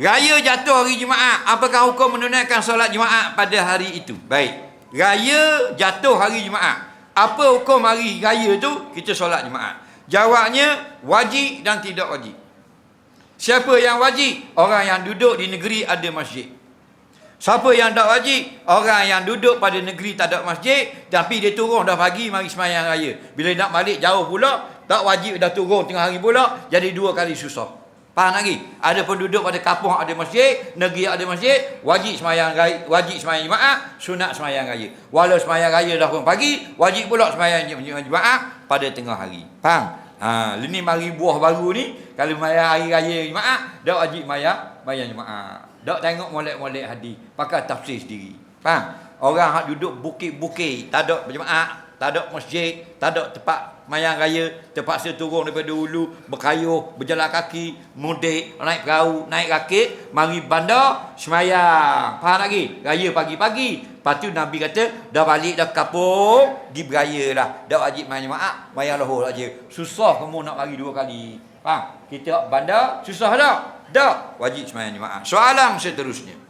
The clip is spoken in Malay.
Raya jatuh hari Jumaat. Apakah hukum menunaikan solat Jumaat pada hari itu? Baik. Raya jatuh hari Jumaat. Apa hukum hari raya tu? Kita solat Jumaat. Jawabnya wajib dan tidak wajib. Siapa yang wajib? Orang yang duduk di negeri ada masjid. Siapa yang tak wajib? Orang yang duduk pada negeri tak ada masjid tapi dia turun dah pagi mari semayang raya. Bila nak balik jauh pula, tak wajib dah turun tengah hari pula, jadi dua kali susah. Faham lagi? Ada penduduk pada kampung ada masjid, negeri ada masjid, wajib semayang raya, wajib semayang Jumaat, sunat semayang raya. Walau semayang raya dah pun pagi, wajib pula semayang Jumaat pada tengah hari. Faham? Ha, ini mari buah baru ni, kalau semayang hari raya Jumaat, dah wajib semayang, semayang Jumaat. Tak tengok molek-molek hadis, pakai tafsir sendiri. Faham? Orang hak duduk bukit-bukit, tak ada berjemaah, tak ada masjid, tak ada tempat mayang raya, terpaksa turun daripada hulu, berkayuh, berjalan kaki, mudik, naik perahu, naik rakit, mari bandar, semayang. Faham lagi? Raya pagi-pagi. Lepas tu Nabi kata, dah balik dah kapung, di beraya dah. Dah wajib main jemaah, mayang lahur aja. Susah kamu nak lari dua kali. Faham? Kita bandar, susah tak? Tak. Wajib semayang jemaah. Soalan seterusnya.